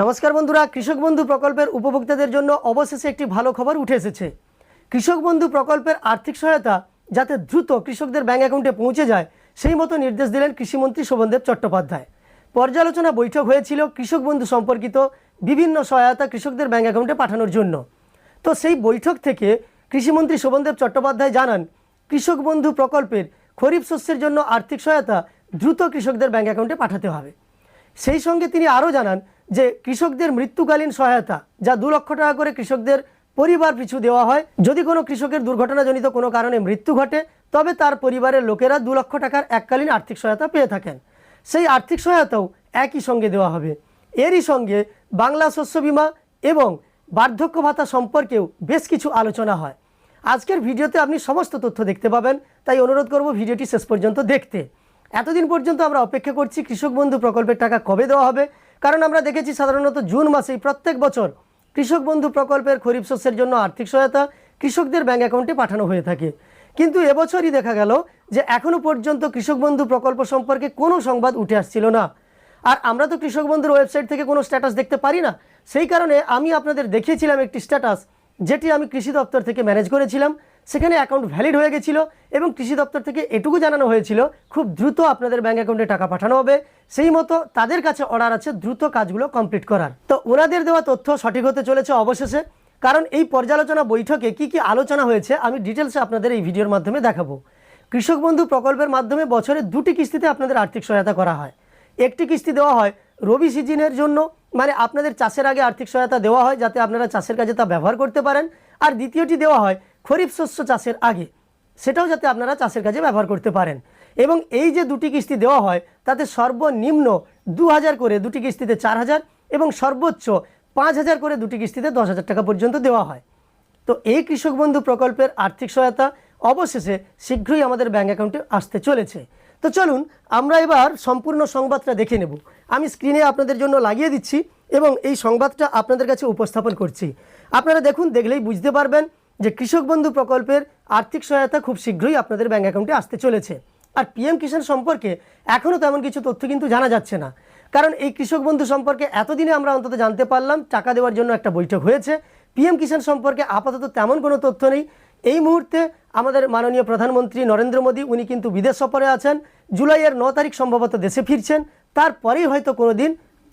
নমস্কার বন্ধুরা, কৃষক বন্ধু প্রকল্পের উপভোক্তাদের জন্য অবশেষে একটি ভালো খবর উঠে এসেছে। কৃষক বন্ধু প্রকল্পের আর্থিক সহায়তা যাতে দ্রুত কৃষকদের ব্যাংক অ্যাকাউন্টে পৌঁছে যায়, সেই মতো নির্দেশ দিলেন কৃষিমন্ত্রী শোভনদেব চট্টোপাধ্যায়। পর্যালোচনা বৈঠক হয়েছিল কৃষক বন্ধু সম্পর্কিত বিভিন্ন সহায়তা কৃষকদের ব্যাংক অ্যাকাউন্টে পাঠানোর জন্য। তো সেই বৈঠক থেকে কৃষিমন্ত্রী শোভনদেব চট্টোপাধ্যায় জানান, কৃষক বন্ধু প্রকল্পের খরিফ শস্যের জন্য আর্থিক সহায়তা দ্রুত কৃষকদের ব্যাংক অ্যাকাউন্টে পাঠাতে হবে। সেই সঙ্গে তিনি আরও জানান যে কৃষকদের মৃত্যুকালীন সহায়তা, যা দু লক্ষ টাকা করে কৃষকদের পরিবার পিছু দেওয়া হয়। যদি কোনো কৃষকের দুর্ঘটনাজনিত কোনো কারণে মৃত্যু ঘটে, তবে তার পরিবারের লোকেরা দু লক্ষ টাকার এককালীন আর্থিক সহায়তা পেয়ে থাকেন। সেই আর্থিক সহায়তাও একই সঙ্গে দেওয়া হবে। এরই সঙ্গে বাংলা শস্য বীমা এবং বার্ধক্য ভাতা সম্পর্কেও বেশ কিছু আলোচনা হয়। আজকের ভিডিওতে আপনি সমস্ত তথ্য দেখতে পাবেন, তাই অনুরোধ করব ভিডিওটি শেষ পর্যন্ত দেখতে। এতদিন পর্যন্ত আমরা অপেক্ষা করছি কৃষক বন্ধু প্রকল্পের টাকা কবে দেওয়া হবে কারণ আমরা দেখেছি সাধারণত জুন মাসেই প্রত্যেক বছর কৃষক বন্ধু প্রকল্পের খরিফ শস্যের জন্য আর্থিক সহায়তা কৃষকদের ব্যাংক অ্যাকাউন্টে পাঠানো হয়ে থাকে। কিন্তু এবছরই দেখা গেল যে এখনও পর্যন্ত কৃষক বন্ধু প্রকল্প সম্পর্কে কোনো সংবাদ উঠে আসছিল না। আর আমরা তো কৃষক বন্ধুর ওয়েবসাইট থেকে কোনো স্ট্যাটাস দেখতে পারি না। সেই কারণে আমি আপনাদের দেখিয়েছিলাম একটি স্ট্যাটাস, যেটি আমি কৃষি দপ্তর থেকে ম্যানেজ করেছিলাম। সেখানে অ্যাকাউন্ট ভ্যালিড হয়ে গেছিল এবং কৃষি দপ্তর থেকে এটুকু জানানো হয়েছিল, খুব দ্রুত আপনাদের ব্যাঙ্ক অ্যাকাউন্টে টাকা পাঠানো হবে। সেই মতো তাদের কাছে অর্ডার আছে দ্রুত কাজগুলো কমপ্লিট করার। তো ওনাদের দেওয়া তথ্য সঠিক হতে চলেছে অবশেষে, কারণ এই পর্যালোচনা বৈঠকে কি কি আলোচনা হয়েছে আমি ডিটেলসে আপনাদের এই ভিডিওর মাধ্যমে দেখাবো। কৃষক বন্ধু প্রকল্পের মাধ্যমে বছরে দুটি কিস্তিতে আপনাদের আর্থিক সহায়তা করা হয়। একটি কিস্তি দেওয়া হয় রবি সিজনের জন্য মানে আপনাদের চাষের আগে আর্থিক সহায়তা দেওয়া হয় যাতে আপনারা চাষের কাজে তা ব্যবহার করতে পারেন। আর দ্বিতীয়টি দেওয়া হয় খরিফ শস্য চাষের আগে, সেটাও যাতে আপনারা চাষের কাজে ব্যবহার করতে পারেন। এবং এই যে দুটি কিস্তি দেওয়া হয়, তাতে সর্বনিম্ন দু হাজার করে দুটি কিস্তিতে চার হাজার এবং সর্বোচ্চ পাঁচ হাজার করে দুটি কিস্তিতে দশ হাজার টাকা পর্যন্ত দেওয়া হয়। তো এই কৃষক বন্ধু প্রকল্পের আর্থিক সহায়তা অবশেষে শীঘ্রই আমাদের ব্যাঙ্ক অ্যাকাউন্টে আসতে চলেছে। তো চলুন, আমরা এবার সম্পূর্ণ সংবাদটা দেখে নেব। আমি স্ক্রিনে আপনাদের জন্য লাগিয়ে দিচ্ছি এবং এই সংবাদটা আপনাদের কাছে উপস্থাপন করছি। আপনারা দেখুন, দেখলেই বুঝতে পারবেন যে কৃষক বন্ধু প্রকল্পের আর্থিক সহায়তা খুব শীঘ্রই আপনাদের ব্যাঙ্ক অ্যাকাউন্টে আসতে চলেছে। আর পিএম কিষাণ সম্পর্কে এখনও তেমন কিছু তথ্য কিন্তু জানা যাচ্ছে না। কারণ এই কৃষক বন্ধু সম্পর্কে এতদিনে আমরা অন্তত জানতে পারলাম, টাকা দেওয়ার জন্য একটা বৈঠক হয়েছে। পিএম কিষাণ সম্পর্কে আপাতত তেমন কোনো তথ্য নেই। এই মুহূর্তে আমাদের মাননীয় প্রধানমন্ত্রী নরেন্দ্র মোদী, উনি কিন্তু বিদেশ সফরে আছেন। জুলাইয়ের ন তারিখ সম্ভবত দেশে ফিরছেন। তারপরেই হয়তো কোনো দিন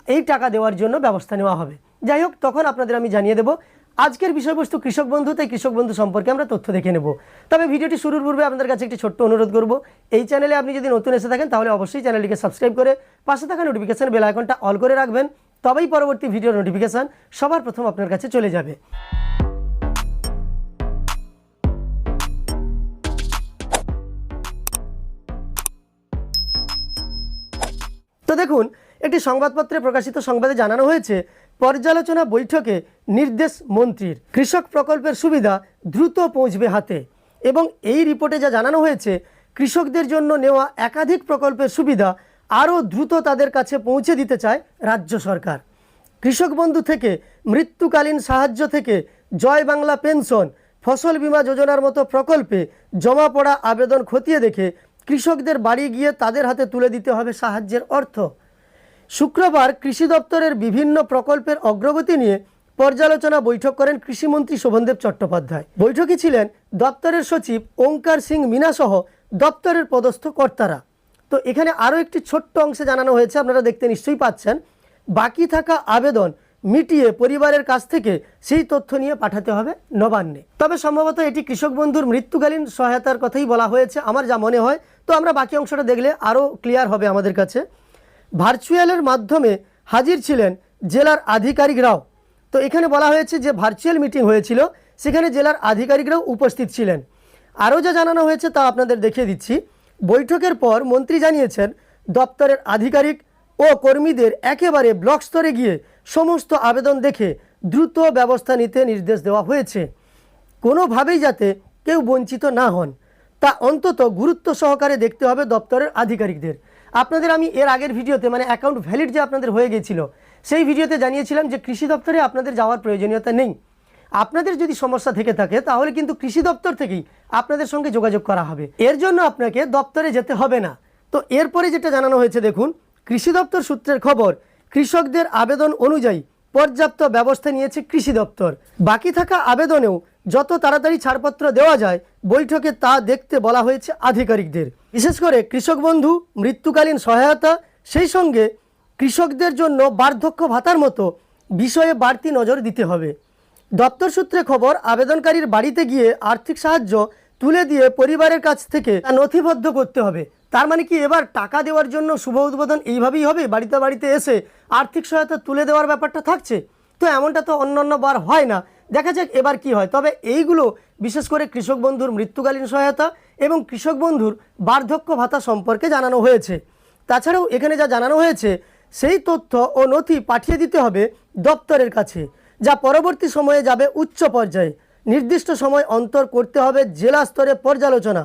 এই টাকা দেওয়ার জন্য ব্যবস্থা নেওয়া হবে। যাই হোক, তখন আপনাদের আমি জানিয়ে দেবো আজকের বিষয়বস্তু কৃষক বন্ধু, তাই কৃষক বন্ধু সম্পর্কে আমরা তথ্য দেখে নেব। তবে ভিডিওটি শুরুর পূর্বে আপনাদের কাছে একটি ছোট্ট অনুরোধ করব। এই চ্যানেলে আপনি যদি নতুন এসে থাকেন, তাহলে অবশ্যই চ্যানেলটিকে সাবস্ক্রাইব করে পাশে থাকা নোটিফিকেশান বেল আইকনটা অল করে রাখবেন। তবেই পরবর্তী ভিডিওর নোটিফিকেশান সবার প্রথম আপনার কাছে চলে যাবে। তো দেখুন একটি সংবাদপত্রে প্রকাশিত সংবাদে জানানো হয়েছে, পর্যালোচনা বৈঠকে নির্দেশ মন্ত্রীর। কৃষক প্রকল্পের সুবিধা দ্রুত পৌঁছবে হাতে এবং এই রিপোর্টে যা জানানো হয়েছে, কৃষকদের জন্য নেওয়া একাধিক প্রকল্পের সুবিধা আরও দ্রুত তাদের কাছে পৌঁছে দিতে চায় রাজ্য সরকার। কৃষক বন্ধু থেকে মৃত্যুকালীন সাহায্য থেকে জয় বাংলা পেনশন, ফসল বীমা যোজনার মতো প্রকল্পে জমা পড়া আবেদন খতিয়ে দেখে কৃষকদের বাড়ি গিয়ে তাদের হাতে তুলে দিতে হবে সাহায্যের অর্থ। শুক্রবার কৃষি দপ্তরের বিভিন্ন প্রকল্পের অগ্রগতি নিয়ে পর্যালোচনা বৈঠক করেন কৃষিমন্ত্রী শোভনদেব চট্টোপাধ্যায়। বৈঠকে ছিলেন দপ্তরের সচিব ওঙ্কার সিং মিনাসহ দপ্তরের পদস্থ কর্তারা। তো এখানে আরও একটি ছোট্ট অংশে জানানো হয়েছে, আপনারা দেখতে নিশ্চয়ই পাচ্ছেন। বাকি থাকা আবেদন মিটিয়ে পরিবারের কাছ থেকে সেই তথ্য নিয়ে পাঠাতে হবে নবান্নে। তবে সম্ভবত এটি কৃষক বন্ধুর মৃত্যুকালীন সহায়তার কথাই বলা হয়েছে। আমার যা মনে হয়, তো আমরা বাকি অংশটা দেখলে আরও ক্লিয়ার হবে আমাদের কাছে। ভার্চুয়ালের মাধ্যমে হাজির ছিলেন জেলার আধিকারিকরাও। তো এখানে বলা হয়েছে যে ভার্চুয়াল মিটিং হয়েছিল, সেখানে জেলার আধিকারিকরাও উপস্থিত ছিলেন। আরও যা জানানো হয়েছে তা আপনাদের দেখিয়ে দিচ্ছি। বৈঠকের পর মন্ত্রী জানিয়েছেন, দপ্তরের আধিকারিক ও কর্মীদের একেবারে ব্লক স্তরে গিয়ে সমস্ত আবেদন দেখে দ্রুত ব্যবস্থা নিতে নির্দেশ দেওয়া হয়েছে। কোনোভাবেই যাতে কেউ বঞ্চিত না হন, তা অন্তত গুরুত্ব সহকারে দেখতে হবে দপ্তরের আধিকারিকদের। আপনাদের আমি এর আগের ভিডিওতে মানে অ্যাকাউন্ট ভ্যালিড যে আপনাদের হয়ে গিয়েছিল, সেই ভিডিওতে জানিয়েছিলাম যে কৃষি দপ্তরে আপনাদের যাওয়ার প্রয়োজনীয়তা নেই। আপনাদের যদি সমস্যা থেকে থাকে, তাহলে কিন্তু কৃষি দপ্তর থেকেই আপনাদের সঙ্গে যোগাযোগ করা হবে। এর জন্য আপনাকে দপ্তরে যেতে হবে না। তো এরপরে যেটা জানানো হয়েছে, দেখুন, কৃষি দপ্তর সূত্রের খবর, কৃষকদের আবেদন অনুযায়ী পর্যাপ্ত ব্যবস্থা নিয়েছে কৃষি দপ্তর। বাকি থাকা আবেদনেও যত তাড়াতাড়ি ছাড়পত্র দেওয়া যায় বৈঠকে তা দেখতে বলা হয়েছে আধিকারিকদের। বিশেষ করে কৃষক বন্ধু, মৃত্যুকালীন সহায়তা, সেই সঙ্গে কৃষকদের জন্য বার্ধক্য ভাতার মতো বিষয়ে বাড়তি নজর দিতে হবে। দপ্তর সূত্রে খবর, আবেদনকারীর বাড়িতে গিয়ে আর্থিক সাহায্য তুলে দিয়ে পরিবারের কাছ থেকে তা নথিবদ্ধ করতে হবে। তার মানে কি এবার টাকা দেওয়ার জন্য শুভ উদ্বোধন এইভাবেই হবে? বাড়িতে বাড়িতে এসে আর্থিক সহায়তা তুলে দেওয়ার ব্যাপারটা থাকছে? তো এমনটা তো অন্যান্য বার হয় না। দেখা যাক এবার কি হয়। তবে এইগুলো বিশেষ করে কৃষক বন্ধুর মৃত্যুকালীন সহায়তা এবং কৃষক বন্ধুর বার্ধক্য ভাতা সম্পর্কে জানানো হয়েছে। তাছাড়াও এখানে যা জানানো হয়েছে, সেই তথ্য ও নথি পাঠিয়ে দিতে হবে দপ্তরের কাছে, যা পরবর্তী সময়ে যাবে উচ্চ পর্যায়ে। নির্দিষ্ট সময় অন্তর করতে হবে জেলা স্তরে পর্যালোচনা।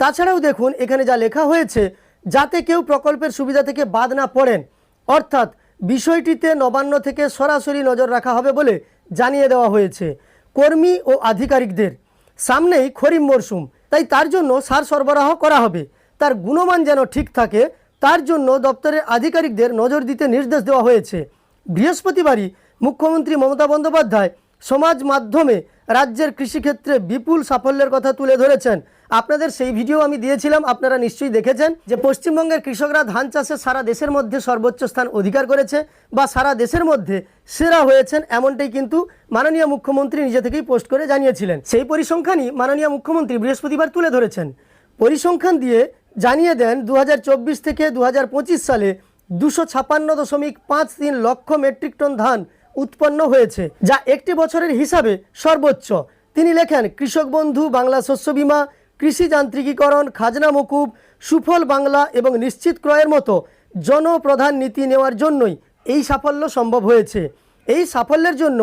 তাছাড়াও দেখুন, এখানে যা লেখা হয়েছে, যাতে কেউ প্রকল্পের সুবিধা থেকে বাদ না পড়েন। অর্থাৎ বিষয়টিতে নবান্ন থেকে সরাসরি নজর রাখা হবে বলে জানিয়ে দেওয়া হয়েছে। কর্মী ও আধিকারিকদের। সামনেই খরিফ মরশুম তাই তার জন্য সার সরবরাহ করা হবে। তার গুণমান যেন ঠিক থাকে, তার জন্য দপ্তরের আধিকারিকদের নজর দিতে নির্দেশ দেওয়া হয়েছে। বৃহস্পতিবারই মুখ্যমন্ত্রী মমতা বন্দ্যোপাধ্যায় সমাজ মাধ্যমে রাজ্যের কৃষিক্ষেত্রে বিপুল সাফল্যের কথা তুলে ধরেছেন। আপনাদের সেই ভিডিও আমি দিয়েছিলাম, আপনারা নিশ্চয়ই দেখেছেন যে পশ্চিমবঙ্গের কৃষকরা ধান চাষে সারা দেশের মধ্যে সর্বোচ্চ স্থান অধিকার করেছে বা সারা দেশের মধ্যে সেরা হয়েছেন এমনটাই কিন্তু মাননীয় মুখ্যমন্ত্রী নিজে থেকেই পোস্ট করে জানিয়েছিলেন। সেই পরিসংখ্যানই মাননীয় মুখ্যমন্ত্রী বৃহস্পতিবার তুলে ধরেছেন। পরিসংখ্যান দিয়ে জানিয়ে দেন দু হাজার চব্বিশ থেকে দু হাজার পঁচিশ সালে দুশো ছাপান্ন দশমিক পাঁচ তিন লক্ষ মেট্রিক টন ধান উৎপন্ন হয়েছে, যা একটি বছরের হিসাবে সর্বোচ্চ। তিনি লেখেন, কৃষক বন্ধু, বাংলা শস্য বীমা কৃষি যান্ত্রিকীকরণ খাজনা মকুব, সুফল বাংলা এবং নিশ্চিত ক্রয়ের মতো জনপ্রধান নীতি নেওয়ার জন্যই এই সাফল্য সম্ভব হয়েছে। এই সাফল্যের জন্য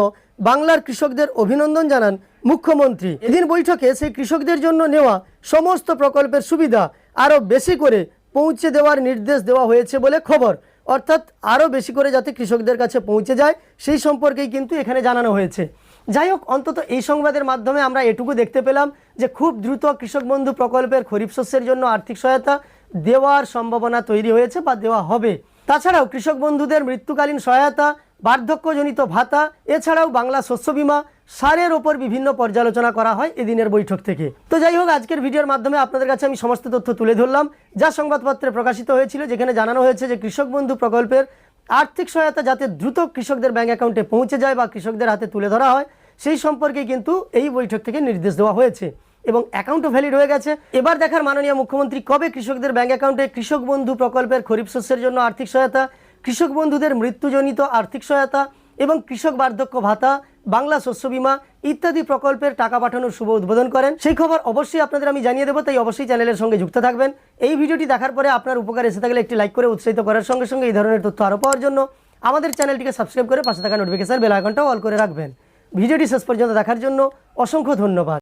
বাংলার কৃষকদের অভিনন্দন জানান মুখ্যমন্ত্রী। এদিন বৈঠকে সেই কৃষকদের জন্য নেওয়া সমস্ত প্রকল্পের সুবিধা আরও বেশি করে পৌঁছে দেওয়ার নির্দেশ দেওয়া হয়েছে বলে খবর। অর্থাৎ আরও বেশি করে যাতে কৃষকদের কাছে পৌঁছে যায়, সেই সম্পর্কেই কিন্তু এখানে জানানো হয়েছে। যাই হোক, অন্তত এই সংবাদের মাধ্যমে আমরা এটুকু দেখতে পেলাম যে খুব দ্রুত কৃষক বন্ধু প্রকল্পের খরিফ শস্যের জন্য আর্থিক সহায়তা দেওয়ার সম্ভাবনা তৈরি হয়েছে বা দেওয়া হবে। তাছাড়াও কৃষক বন্ধুদের মৃত্যুকালীন সহায়তা, বার্ধক্যজনিত ভাতা, এছাড়াও বাংলা শস্য বীমা, সারের ওপর বিভিন্ন পর্যালোচনা করা হয় এদিনের বৈঠক থেকে। তো যাই হোক, আজকের ভিডিওর মাধ্যমে আপনাদের কাছে আমি সমস্ত তথ্য তুলে ধরলাম। যা সংবাদপত্রে প্রকাশিত হয়েছিল, যেখানে জানানো হয়েছে যে কৃষক বন্ধু প্রকল্পের আর্থিক সহায়তা যাতে দ্রুত কৃষকদের ব্যাঙ্ক অ্যাকাউন্টে পৌঁছে যায় বা কৃষকদের হাতে তুলে ধরা হয়, সেই সম্পর্কে কিন্তু এই বৈঠক থেকে নির্দেশ দেওয়া হয়েছে এবং অ্যাকাউন্টও ভ্যালিড হয়ে গেছে। এবার দেখার মাননীয় মুখ্যমন্ত্রী, কবে কৃষকদের ব্যাঙ্ক অ্যাকাউন্টে কৃষক বন্ধু প্রকল্পের খরিফ শস্যের জন্য আর্থিক সহায়তা, কৃষক বন্ধুদের মৃত্যুজনিত আর্থিক সহায়তা এবং কৃষক বার্ধক্য ভাতা, বাংলা শস্য বীমা ইত্যাদি প্রকল্পের টাকা পাঠানোর শুভ উদ্বোধন করেন। সেই খবর অবশ্যই আপনাদের আমি জানিয়ে দেবো, তাই অবশ্যই চ্যানেলের সঙ্গে যুক্ত থাকবেন। এই ভিডিওটি দেখার পরে আপনার উপকার এসে থাকলে একটি লাইক করে উৎসাহিত করার সঙ্গে সঙ্গে এই ধরনের তথ্য আরও পাওয়ার জন্য আমাদের চ্যানেলটিকে সাবস্ক্রাইব করে পাশে থাকা নোটিফিকেশান বেল আইকনটাও অল করে রাখবেন। ভিডিওটি শেষ পর্যন্ত দেখার জন্য অসংখ্য ধন্যবাদ।